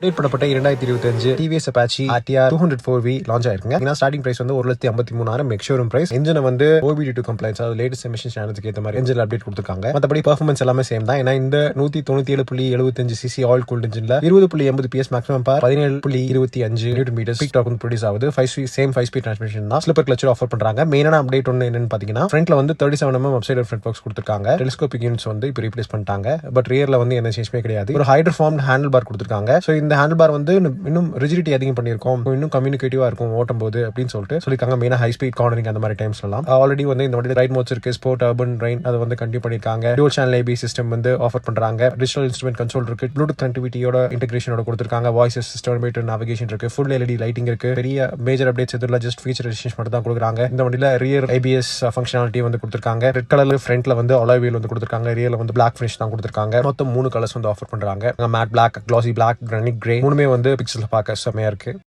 Update பண்ணப்பட்ட இரண்டாயிரத்தி இருபத்தி அஞ்சு TVS Apache RTR two hundred four V launch ஆயிருக்குங்க. ஏன்னா ஸ்டார்டிங் பிரைஸ் வந்து ஒரு லட்சத்தி ஐம்பத்தி மூணாயிரம் மெக்ஷோரூம் பிரைஸ் இன்ஜினை வந்து ஓபிடி டூ கம்ப்ளைண்ட்ஸ் அதாவது லேட்டஸ்ட் எமிஷன் ஸ்டாண்டர்ட்ஸ்க்கு ஏற்ற மாதிரி இன்ஜின் அப்டேட் கொடுத்துருக்காங்க. மற்றபடி பர்ஃபார்மன்ஸ் எல்லாமே சேம் தான். ஏன்னா இந்த நூத்தி தொண்ணூத்தி ஏழு புள்ளி எழுபத்தஞ்சு சிசி ஆயில் கூல்ட் இன்ஜின்ல இருபது புள்ளி எண்பது பிஎஸ் மேக்ஸிமம் பார் பதினேழு புள்ளி இருபத்தி அஞ்சு newton metre speed torque produce ஆகுது. Five speed same five speed transmission தான். ஸ்லிப்பர் கிளச்சர் ஆஃபர் பண்றாங்க. மெயினான அப்டேட் ஒன்று என்னன்னு பாத்தீங்கன்னா ஃப்ரண்ட்ல வந்து thirty seven mm upside front forks கொடுத்துருக்காங்க. டெலிஸ்கோபிக் யூனிட்ஸ் வந்து இப்போ ரீப்ளேஸ் பண்ணிட்டாங்க. பட் ரியர்ல வந்து எந்த சேஞ்சுமே கிடையாது. ஒரு ஹைட்ரோ ஃபார்ம் ஹேண்டில் பார் கொடுத்துருக்காங்க ஸோ இந்த ஹேண்டில் பார் வந்து இன்னும் ரிஜிடிட்டி அதிகம் பண்ணியிருக்கோம். இன்னும் கம்யூனிகேட்டிவா இருக்கும் ஓட்டும் போது அப்படின்னு சொல்லிட்டு சொல்லியிருக்காங்க. மெயினாக ஹை ஸ்பீட் கார்னரிங் அந்த மாதிரி டைம்ஸ் எல்லாம் ஆல்ரெடி வந்து இந்த வண்டி ரைட் மோட்ஸ் இருக்கு. ஸ்போர்ட் அர்பன் ரெயின் அதை வந்து கண்டினியூ பண்ணியிருக்காங்க. டியூல் சேனல் ஏபி சிஸ்டம் வந்து ஆஃபர் பண்றாங்க. டிஜிட்டல் இன்ஸ்ட்ருமெண்ட் கன்சோல் இருக்கு. ப்ளூடூத் கனெக்டிவிட்டியோட இன்டெகிரேஷனோட கொடுத்துருக்காங்க. வாய்ஸ் சிஸ்டம் நாவிகேஷன் இருக்கு. ஃபுல் எல்இடி லைட்டிங் இருக்கு. பெரிய மேஜர் அப்டேட்ஸ் எதுவும் ஜஸ்ட் ஃபீச்சர் ரெஜிஸ்ட்ரேஷன் மட்டும் தான் கொடுக்குறாங்க. இந்த வண்டியில் ரியர் ஐபிஎஸ் ஃபங்க்ஷனாலிட்டி வந்து கொடுத்துருக்காங்க. ரெட் கலர் ஃப்ரண்ட்ல வந்து அலாய் வீல் வந்து கொடுத்துருக்காங்க. ரியல் வந்து பிளாக் ஃபினிஷ் தான் கொடுத்துருக்காங்க. மொத்தம் மூணு கலர்ஸ் வந்து ஆஃபர் பண்றாங்க. Matte black classy black granite grey மூணுமே வந்து பிக்சல் பார்க்க செம்மையா இருக்கு.